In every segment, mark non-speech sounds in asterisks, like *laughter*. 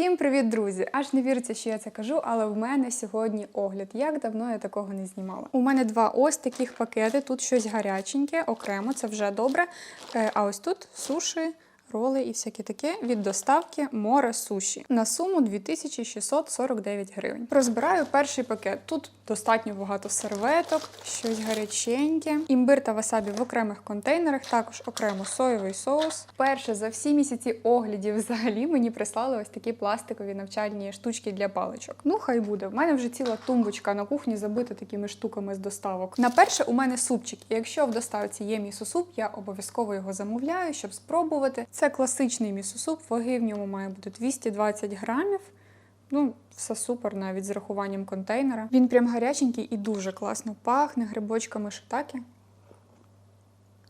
Всім привіт, друзі! Аж не віриться, що я це кажу, але в мене сьогодні огляд. Як давно я такого не знімала. У мене два ось таких пакети. Тут щось гаряченьке, окремо, це вже добре. Е, А ось тут суші. Роли і всяке таке від доставки море суші на суму 2649 гривень. Розбираю перший пакет. Тут достатньо багато серветок, щось гаряченьке, імбир та васабі в окремих контейнерах, також окремо соєвий соус. Перше за всі місяці оглядів взагалі мені прислали ось такі пластикові навчальні штучки для паличок. Ну, хай буде. В мене вже ціла тумбочка на кухні забита такими штуками з доставок. На перше, у мене супчик. І якщо в доставці є місосуп, я обов'язково його замовляю, щоб спробувати. Це класичний місосуп, ваги в ньому має бути 220 грамів. Ну, все супер, навіть з рахуванням контейнера. Він прям гаряченький і дуже класно пахне грибочками шитаки.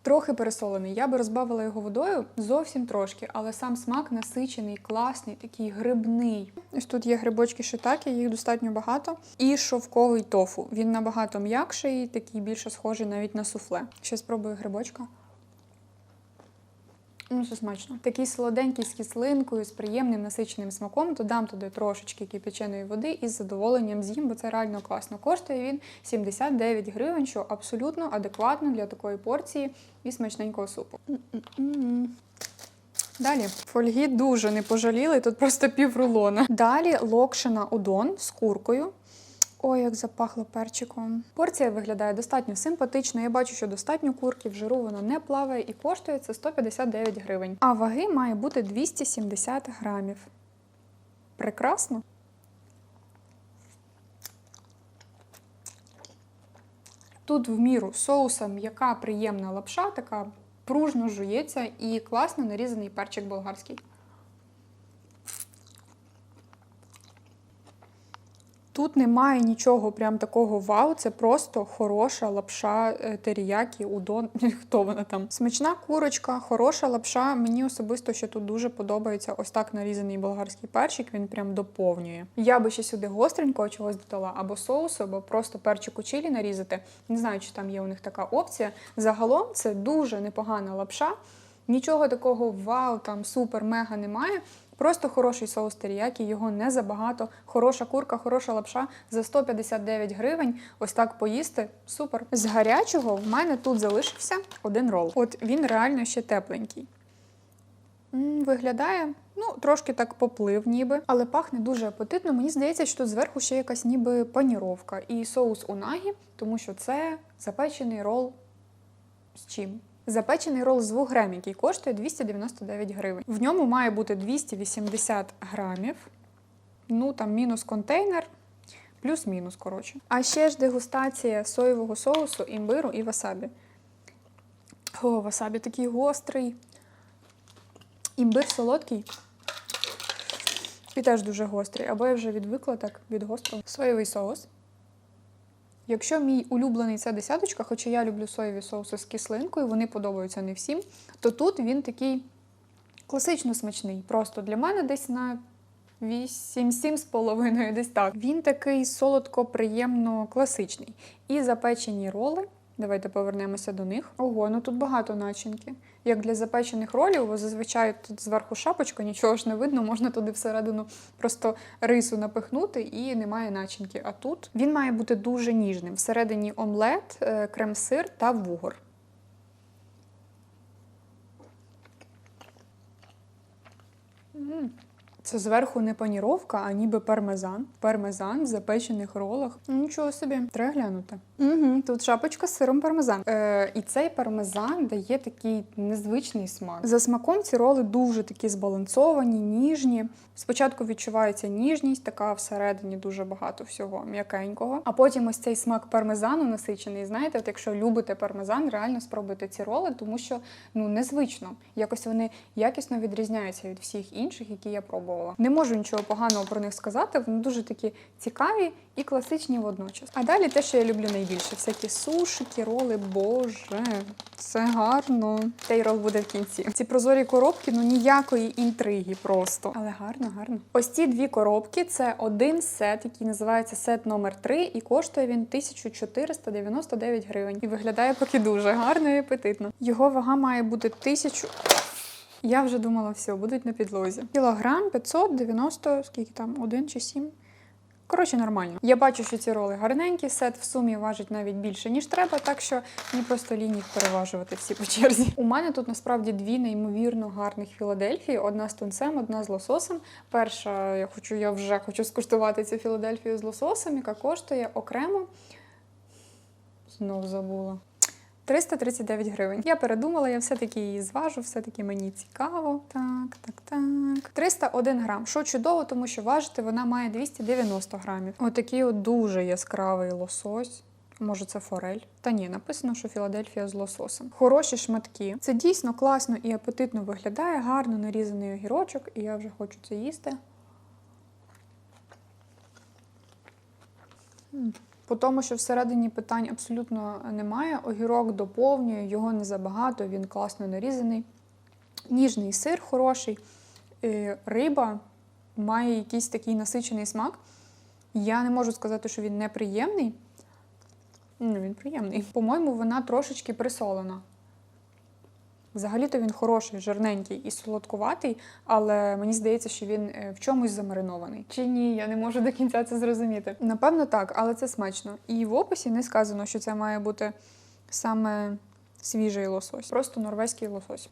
Трохи пересолений. Я би розбавила його водою зовсім трошки, але сам смак насичений, класний, такий грибний. Ось тут є грибочки шитаки, їх достатньо багато. І шовковий тофу. Він набагато м'якший, такий більше схожий навіть на суфле. Ще спробую грибочка. Ну, це смачно. Такий солоденький з кислинкою, з приємним насиченим смаком. Додам туди трошечки кипяченої води і з задоволенням з'їм, бо це реально класно. Коштує він 79 гривень, що абсолютно адекватно для такої порції і смачненького супу. Далі фольги дуже не пожаліли, тут просто пів рулона. Далі локшина удон з куркою. Ой, як запахло перчиком. Порція виглядає достатньо симпатично. Я бачу, що достатньо курки, в жиру воно не плаває і коштує це 159 гривень. А ваги має бути 270 грамів. Прекрасно. Тут в міру соуса м'яка приємна лапша, така пружно жується і класно нарізаний перчик болгарський. Тут немає нічого прям такого вау, це просто хороша лапша е, теріякі, удон, *laughs* хто вона там. Смачна курочка, хороша лапша. Мені особисто ще тут дуже подобається ось так нарізаний болгарський перчик, він прям доповнює. Я би ще сюди гостренького чогось додала, або соусу, або просто перчику чилі нарізати. Не знаю, чи там є у них така опція. Загалом це дуже непогана лапша. Нічого такого вау, там супер-мега немає. Просто хороший соус теріякі, його не забагато. Хороша курка, хороша лапша за 159 гривень. Ось так поїсти. Супер. З гарячого в мене тут залишився один рол. От він реально ще тепленький. Виглядає, ну, трошки так поплив, ніби, але пахне дуже апетитно. Мені здається, що тут зверху ще якась ніби паніровка і соус унагі, тому що це запечений рол з чим? Запечений рол з вугрем, який коштує 299 гривень. В ньому має бути 280 грамів. Ну, там мінус контейнер, плюс-мінус, коротше. А ще ж дегустація соєвого соусу, імбиру і васабі. О, васабі такий гострий. Імбир солодкий. І теж дуже гострий. Або я вже відвикла так від гострого. Соєвий соус. Якщо мій улюблений це десяточка, хоча я люблю соєві соуси з кислинкою, вони подобаються не всім, то тут він такий класично смачний. Просто для мене десь на 8 з половиною, десь так. Він такий солодко, приємно класичний. І запечені роли. Давайте повернемося до них. Ого, ну тут багато начинки. Як для запечених ролів, бо зазвичай тут зверху шапочка, нічого ж не видно, можна туди всередину просто рису напихнути і немає начинки. А тут він має бути дуже ніжним. Всередині омлет, е, крем-сир та вугор. М. Це зверху не паніровка, а ніби пармезан. Пармезан в запечених ролах. Нічого собі, треба глянути. Угу, тут шапочка з сиром пармезан. Е, і цей пармезан дає такий незвичний смак. За смаком ці роли дуже такі збалансовані, ніжні. Спочатку відчувається ніжність, така всередині дуже багато всього м'якенького. А потім ось цей смак пармезану насичений. Знаєте, от якщо любите пармезан, реально спробуйте ці роли, тому що ну незвично. Якось вони якісно відрізняються від всіх інших, які я пробувала. Не можу нічого поганого про них сказати. Вони дуже такі цікаві і класичні водночас. А далі те, що я люблю найбільше, всякі сушики, роли, боже, це гарно. Цей рол буде в кінці. Ці прозорі коробки, ну ніякої інтриги просто. Але гарно, гарно. Ось ці дві коробки це один сет, який називається сет номер 3 і коштує він 1499 гривень. І виглядає поки дуже гарно і апетитно. Його вага має бути 1000... Я вже думала, все, будуть на підлозі. Кілограм 590, скільки там, один чи сім. Коротше, нормально. Я бачу, що ці роли гарненькі, сет в сумі важить навіть більше, ніж треба, так що мені просто їх переважувати всі по черзі. У мене тут насправді дві неймовірно гарних Філадельфії: одна з тунцем, одна з лососем. Перша, я хочу, я вже хочу скуштувати цю Філадельфію з лососем, яка коштує окремо. Знов забула. 339 гривень. Я передумала, я все-таки її зважу, все-таки мені цікаво. Так, так, так. 301 грам. Що чудово, тому що важити вона має 290 грамів. Отакий от дуже яскравий лосось. Може, це форель? Та ні, написано, що Філадельфія з лососем. Хороші шматки. Це дійсно класно і апетитно виглядає, гарно нарізаний огірочок, і я вже хочу це їсти. По тому, що всередині питань абсолютно немає. Огірок доповнює, його не забагато, він класно нарізаний. Ніжний сир хороший, е, риба має якийсь такий насичений смак. Я не можу сказати, що він неприємний. Ну, він приємний. По-моєму, вона трошечки присолена. Взагалі-то він хороший, жирненький і солодкуватий, але мені здається, що він е, в чомусь замаринований. Чи ні, я не можу до кінця це зрозуміти. Напевно, так, але це смачно. І в описі не сказано, що це має бути саме свіжий лосось, просто норвезький лосось.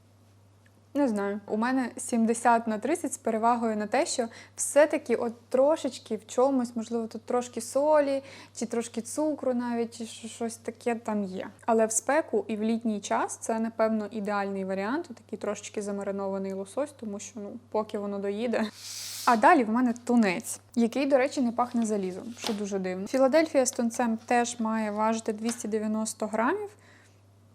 Не знаю. У мене 70 на 30 з перевагою на те, що все-таки от трошечки в чомусь, можливо, тут трошки солі, чи трошки цукру навіть, чи щось таке там є. Але в спеку і в літній час це, напевно, ідеальний варіант, такий трошечки замаринований лосось, тому що ну, поки воно доїде. А далі в мене тунець, який, до речі, не пахне залізом, що дуже дивно. Філадельфія з тунцем теж має важити 290 грамів.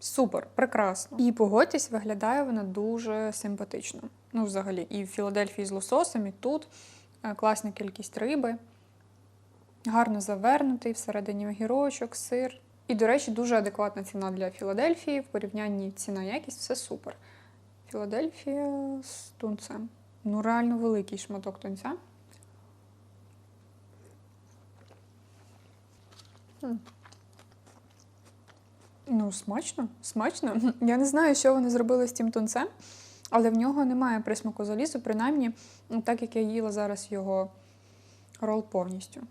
Супер, прекрасно. І погодьтесь, виглядає вона дуже симпатично. Ну, взагалі, і в Філадельфії з лососем, і тут Е, класна кількість риби, гарно завернутий, всередині огірочок, сир. І, до речі, дуже адекватна ціна для Філадельфії. В порівнянні ціна-якість все супер. Філадельфія з тунцем. Ну, реально великий шматок тунця. Ну, смачно, смачно. Я не знаю, що вони зробили з цим тунцем, але в нього немає присмаку залізу, принаймні, ну, так як я їла зараз його рол повністю.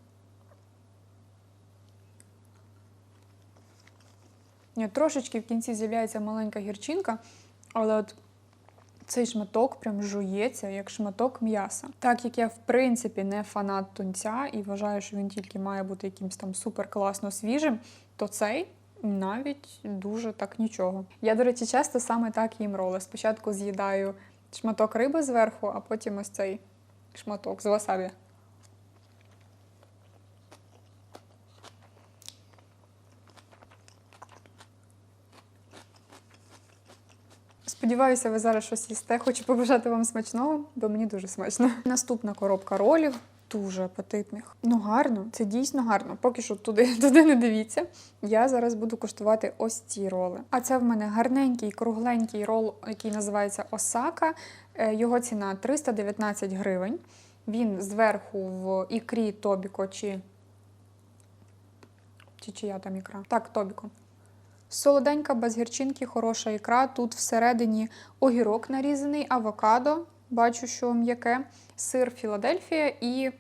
Ні, Трошечки в кінці з'являється маленька гірчинка, але от цей шматок прям жується, як шматок м'яса. Так як я, в принципі, не фанат тунця і вважаю, що він тільки має бути якимось там супер класно свіжим, то цей навіть дуже так нічого. Я, до речі, часто саме так їм роли. Спочатку з'їдаю шматок риби зверху, а потім ось цей шматок з васабі. Сподіваюся, ви зараз щось їсте. Хочу побажати вам смачного, бо мені дуже смачно. Наступна коробка ролів. Дуже апетитних. Ну гарно, це дійсно гарно. Поки що туди, *laughs* туди не дивіться. Я зараз буду куштувати ось ці роли. А це в мене гарненький, кругленький рол, який називається Осака. Е, Його ціна 319 гривень. Він зверху в ікрі Тобіко чи. Чи чия там ікра? Так, Тобіко. Солоденька, без гірчинки, хороша ікра. Тут всередині огірок нарізаний, авокадо, бачу, що м'яке, сир Філадельфія і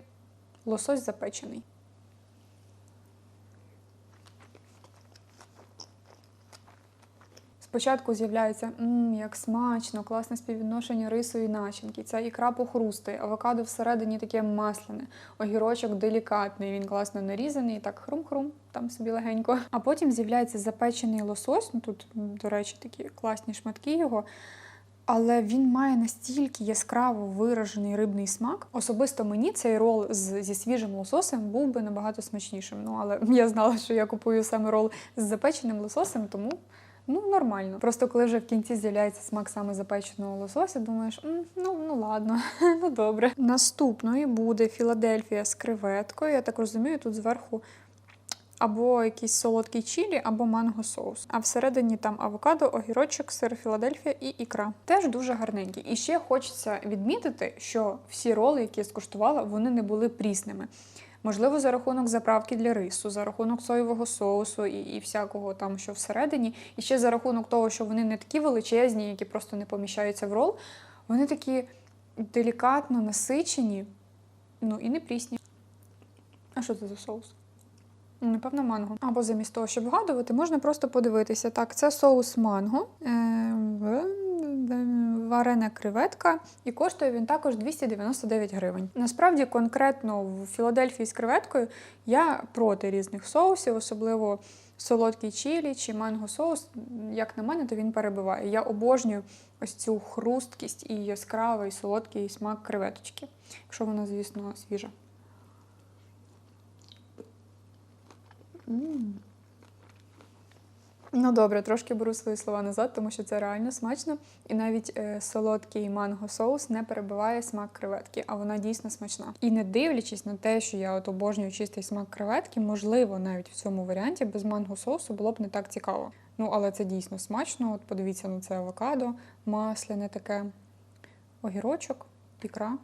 лосось запечений. Спочатку з'являється мм, як смачно, класне співвідношення рису і начинки. Ця ікра похрустає, авокадо всередині таке масляне, огірочок делікатний, він класно нарізаний, так хрум-хрум, там собі легенько. А потім з'являється запечений лосось. Ну тут, до речі, такі класні шматки його. Але він має настільки яскраво виражений рибний смак. Особисто мені цей рол з, зі свіжим лососем був би набагато смачнішим. Ну але *laughs* я знала, що я купую саме рол з запеченим лососем, тому ну нормально. Просто коли вже в кінці з'являється смак саме запеченого лосося, думаєш, ну ну ладно, *laughs* ну добре. Наступною буде Філадельфія з креветкою. Я так розумію, тут зверху або якийсь солодкий чілі, або манго соус. А всередині там авокадо, огірочок, сир Філадельфія і ікра. Теж дуже гарненькі. І ще хочеться відмітити, що всі роли, які я скуштувала, вони не були прісними. Можливо, за рахунок заправки для рису, за рахунок соєвого соусу і, і всякого там, що всередині, і ще за рахунок того, що вони не такі величезні, які просто не поміщаються в рол. Вони такі делікатно насичені, ну і не прісні. А що це за соус? Напевно, манго. Або замість того, щоб вгадувати, можна просто подивитися. Так, це соус манго, е, варена креветка, і коштує він також 299 гривень. Насправді, конкретно в Філадельфії з креветкою я проти різних соусів, особливо солодкий чилі чи манго соус. Як на мене, то він перебиває. Я обожнюю ось цю хрусткість і яскравий солодкий смак креветочки, якщо вона, звісно, свіжа. Ну добре, трошки беру свої слова назад, тому що це реально смачно. І навіть е, солодкий манго соус не перебиває смак креветки, а вона дійсно смачна. І не дивлячись на те, що я от обожнюю чистий смак креветки, можливо, навіть в цьому варіанті без манго соусу було б не так цікаво. Ну, але це дійсно смачно. От подивіться на це авокадо, масляне таке, огірочок, ікра.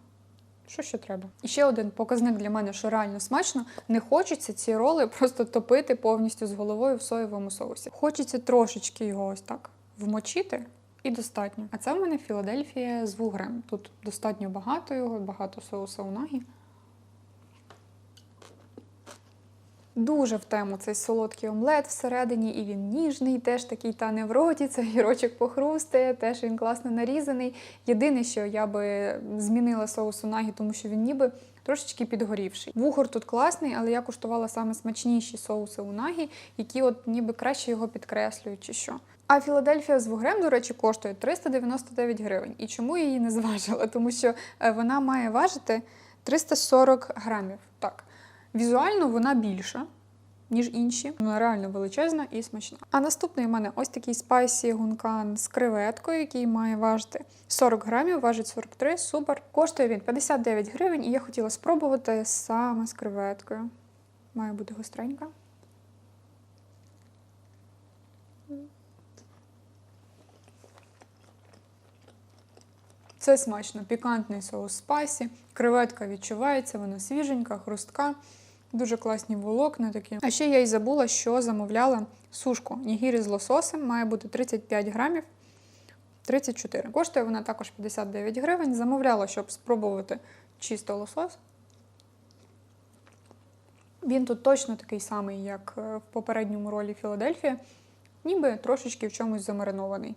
Що ще треба? І ще один показник для мене, що реально смачно. Не хочеться ці роли просто топити повністю з головою в соєвому соусі. Хочеться трошечки його ось так вмочити. І достатньо. А це в мене Філадельфія з вугрем. Тут достатньо багато його, багато соуса унагі. Дуже в тему цей солодкий омлет всередині, і він ніжний, теж такий тане в роті, *laughs* це гірочок похрустає, теж він класно нарізаний. Єдине, що я би змінила соус унагі, тому що він ніби трошечки підгорівший. Вугор тут класний, але я куштувала саме смачніші соуси унагі, які от ніби краще його підкреслюють чи що. А Філадельфія з вугрем, до речі, коштує 399 гривень. І чому я її не *laughs* зважила? Тому що е, вона має важити 340 грамів. Так, візуально вона більша. Ніж інші, вона реально величезна і смачна. А наступний у мене ось такий спайсі гункан з креветкою, який має важити 40 грамів, важить 43, супер. Коштує він 59 гривень, і я хотіла спробувати саме з креветкою. Має бути гостренька. Це смачно, пікантний соус спайсі, креветка відчувається, вона свіженька, хрустка, дуже класні волокна такі. А ще я й забула, що замовляла сушку нігірі з лососем, має бути 35 грамів. 34. Коштує вона також 59 гривень. Замовляла, щоб спробувати чисто лосос. Він тут точно такий самий, як е, в попередньому ролі Філадельфія, ніби трошечки в чомусь замаринований.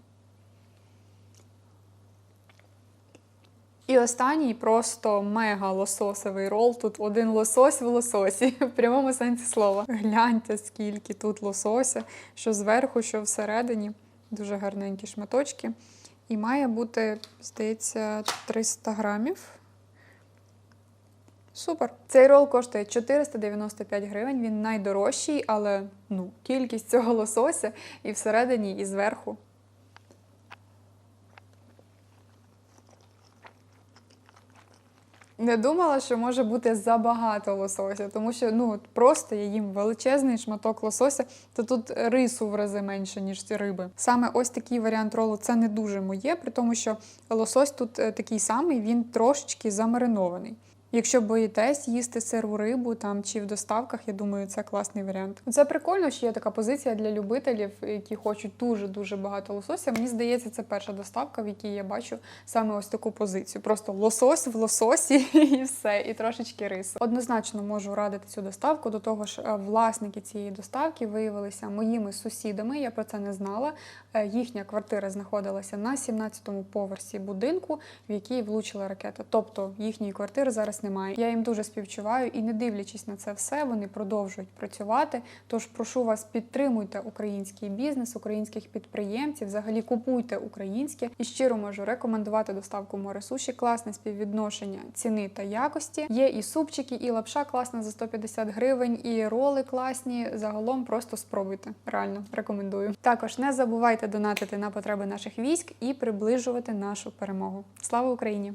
І останній просто мега лососовий рол. Тут один лосось в лососі, *laughs* в прямому сенсі слова. Гляньте, скільки тут лосося, що зверху, що всередині. Дуже гарненькі шматочки. І має бути, здається, 300 грамів. Супер. Цей рол коштує 495 гривень. Він найдорожчий, але ну, кількість цього лосося і всередині, і зверху. Не думала, що може бути забагато лосося, тому що ну просто я їм величезний шматок лосося, то тут рису в рази менше, ніж ці риби. Саме ось такий варіант ролу це не дуже моє, при тому, що лосось тут е, такий самий, він трошечки замаринований. Якщо боїтесь їсти сиру рибу там чи в доставках, я думаю, це класний варіант. Це прикольно, що є така позиція для любителів, які хочуть дуже дуже багато лосося. Мені здається, це перша доставка, в якій я бачу саме ось таку позицію. Просто лосось в лососі *laughs* і все, і трошечки рису. Однозначно можу радити цю доставку. До того ж, е, власники цієї доставки виявилися моїми сусідами. Я про це не знала. Е, Їхня квартира знаходилася на 17-му поверсі будинку, в який влучила ракета. Тобто їхньої квартири зараз немає. Я їм дуже співчуваю і не дивлячись на це все, вони продовжують працювати. Тож прошу вас, підтримуйте український бізнес, українських підприємців, взагалі купуйте українське і щиро можу рекомендувати доставку море суші. Класне співвідношення ціни та якості. Є і супчики, і лапша класна за 150 гривень, і роли класні. Загалом просто спробуйте. Реально рекомендую. Також не забувайте донатити на потреби наших військ і приближувати нашу перемогу. Слава Україні!